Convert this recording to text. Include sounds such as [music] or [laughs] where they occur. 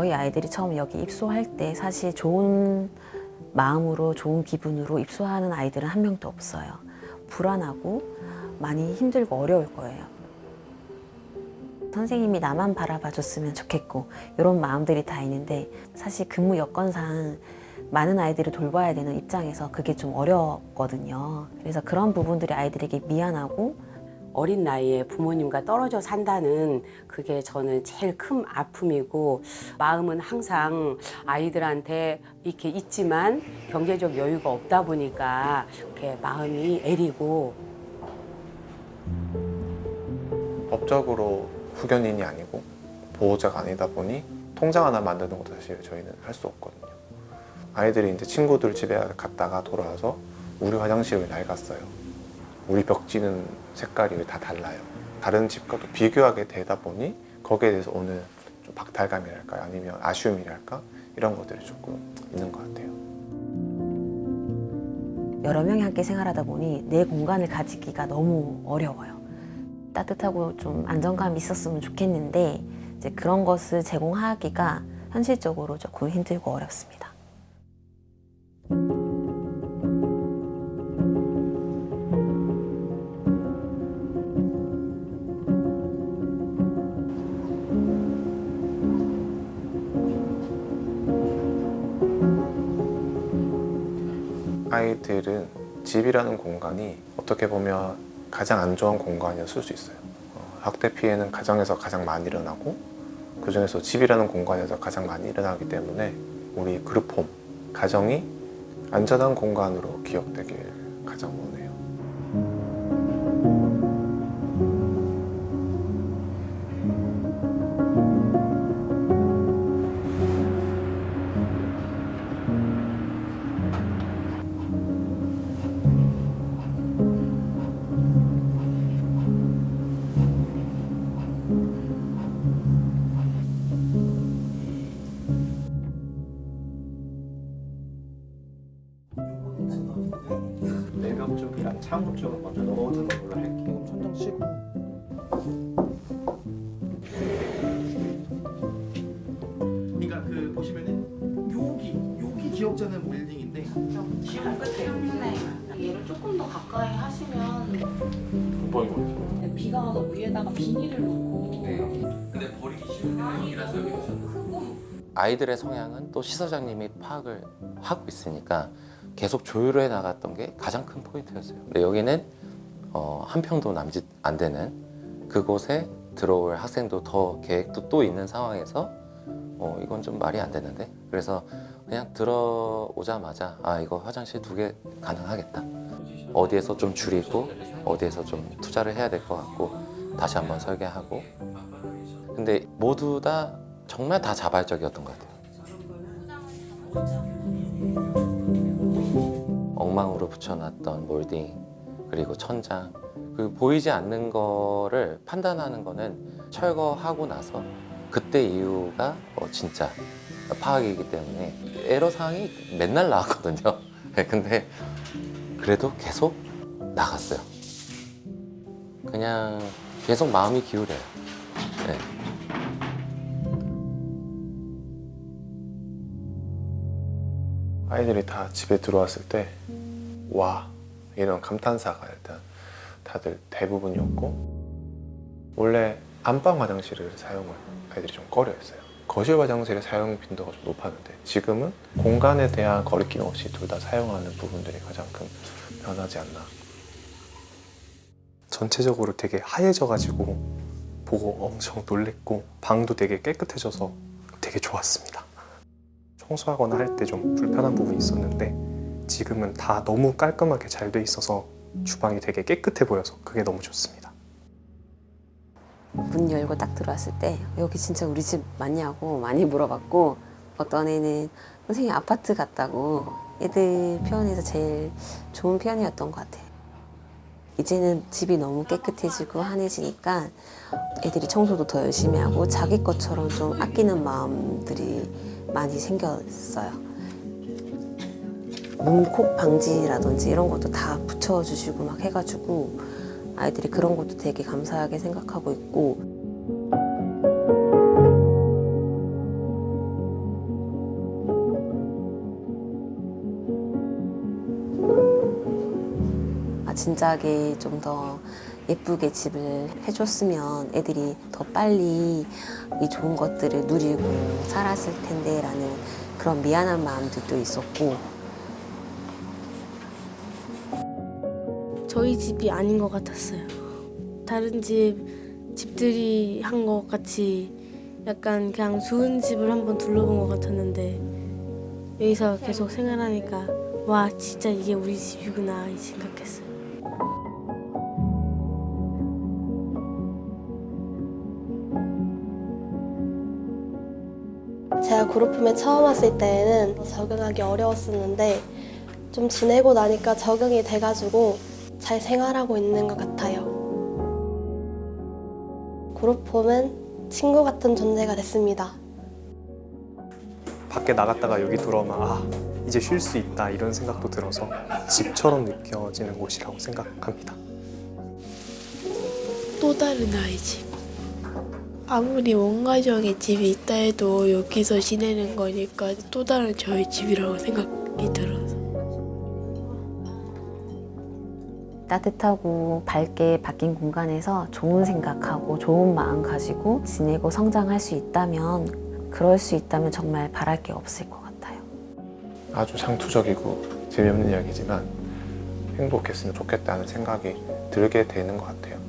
저희 아이들이 처음 여기 입소할 때 사실 좋은 마음으로 좋은 기분으로 입소하는 아이들은 한 명도 없어요. 불안하고 많이 힘들고 어려울 거예요. 선생님이 나만 바라봐 줬으면 좋겠고 이런 마음들이 다 있는데 사실 근무 여건상 많은 아이들을 돌봐야 되는 입장에서 그게 좀 어렵거든요. 그래서 그런 부분들이 아이들에게 미안하고 어린 나이에 부모님과 떨어져 산다는 그게 저는 제일 큰 아픔이고 마음은 항상 아이들한테 이렇게 있지만 경제적 여유가 없다 보니까 이렇게 마음이 애리고 법적으로 후견인이 아니고 보호자가 아니다 보니 통장 하나 만드는 것도 사실 저희는 할 수 없거든요. 아이들이 이제 친구들 집에 갔다가 돌아와서 우리 화장실이 왜 낡았어요. 우리 벽지는 색깔이 왜 다 달라요. 다른 집과 또 비교하게 되다 보니 거기에 대해서 오는 좀 박탈감이랄까 아니면 아쉬움이랄까 이런 것들이 조금 있는 것 같아요. 여러 명이 함께 생활하다 보니 내 공간을 가지기가 너무 어려워요. 따뜻하고 좀 안정감이 있었으면 좋겠는데 이제 그런 것을 제공하기가 현실적으로 조금 힘들고 어렵습니다. 아이들은 집이라는 공간이 어떻게 보면 가장 안 좋은 공간이었을 수 있어요. 어, 학대 피해는 가정에서 가장 많이 일어나고 그 중에서 집이라는 공간에서 가장 많이 일어나기 때문에 우리 그룹홈 가정이 안전한 공간으로 기억되길 가장 원해요. 창문 쪽을 먼저 넣어두는 걸로 할게요. 천장 치고. 그러니까 그 보시면은 여기 여기 기억자는 빌딩인데 지금 끝 때문에. 얘를 조금 더 가까이 하시면 비가 와서 위에다가 비닐을 놓고. 근데 버리기 쉬운데 여기라서 여기 크고. 아이들의 성향은 또 시서장님이 파악을 하고 있으니까 계속 조율해 나갔던 게 가장 큰 포인트였어요. 근데 여기는 어, 한 평도 남짓 안 되는 그곳에 들어올 학생도 더 계획도 또 있는 상황에서 어, 이건 좀 말이 안 되는데 그래서 그냥 들어오자마자 아 이거 화장실 두 개 가능하겠다. 어디에서 좀 줄이고 어디에서 좀 투자를 해야 될 것 같고 다시 한번 설계하고 근데 모두 다 정말 다 자발적이었던 것 같아요. 엉망으로 붙여놨던 몰딩 그리고 천장 그 보이지 않는 거를 판단하는 거는 철거하고 나서 그때 이유가 어, 진짜 파악이기 때문에 에러 사항이 맨날 나왔거든요. [laughs] 네, 근데 그래도 계속 나갔어요. 그냥 계속 마음이 기울여요. 네. 아이들이 다 집에 들어왔을 때 와 이런 감탄사가 일단 다들 대부분이었고 원래 안방 화장실을 사용을 아이들이 좀 꺼려했어요. 거실 화장실의 사용 빈도가 좀 높았는데 지금은 공간에 대한 거리낌 없이 둘 다 사용하는 부분들이 가장 큰 변하지 않나. 전체적으로 되게 하얘져가지고 보고 엄청 놀랬고 방도 되게 깨끗해져서 되게 좋았습니다. 청소하거나 할 때 좀 불편한 부분이 있었는데 지금은 다 너무 깔끔하게 잘 돼 있어서 주방이 되게 깨끗해 보여서 그게 너무 좋습니다. 문 열고 딱 들어왔을 때 여기 진짜 우리 집 맞냐고 많이 물어봤고 어떤 애는 선생님 아파트 같다고 애들 표현에서 제일 좋은 표현이었던 것 같아요. 이제는 집이 너무 깨끗해지고 환해지니까 애들이 청소도 더 열심히 하고 자기 것처럼 좀 아끼는 마음들이 많이 생겼어요. 문콕 방지라든지 이런 것도 다 붙여주시고 막 해가지고 아이들이 그런 것도 되게 감사하게 생각하고 있고. 아, 진작에 좀 더 예쁘게 집을 해줬으면 애들이 더 빨리 이 좋은 것들을 누리고 살았을 텐데라는 그런 미안한 마음들도 있었고. 저희 집이 아닌 것 같았어요. 다른 집 집들이 한 것 같이 약간 그냥 좋은 집을 한번 둘러본 것 같았는데 여기서 계속 생활하니까 와 진짜 이게 우리 집이구나 이 생각했어요. 제가 그룹홈에 처음 왔을 때에는 적응하기 어려웠었는데 좀 지내고 나니까 적응이 돼가지고 잘 생활하고 있는 것 같아요. 그룹홈은 친구 같은 존재가 됐습니다. 밖에 나갔다가 여기 들어오면 아 이제 쉴 수 있다 이런 생각도 들어서 집처럼 느껴지는 곳이라고 생각합니다. 또 다른 아이 집. 아무리 원가정의 집이 있다 해도 여기서 지내는 거니까 또 다른 저희 집이라고 생각이 들어서. 따뜻하고 밝게 바뀐 공간에서 좋은 생각하고 좋은 마음 가지고 지내고 성장할 수 있다면 그럴 수 있다면 정말 바랄 게 없을 것 같아요. 아주 상투적이고 재미없는 이야기지만 행복했으면 좋겠다는 생각이 들게 되는 것 같아요.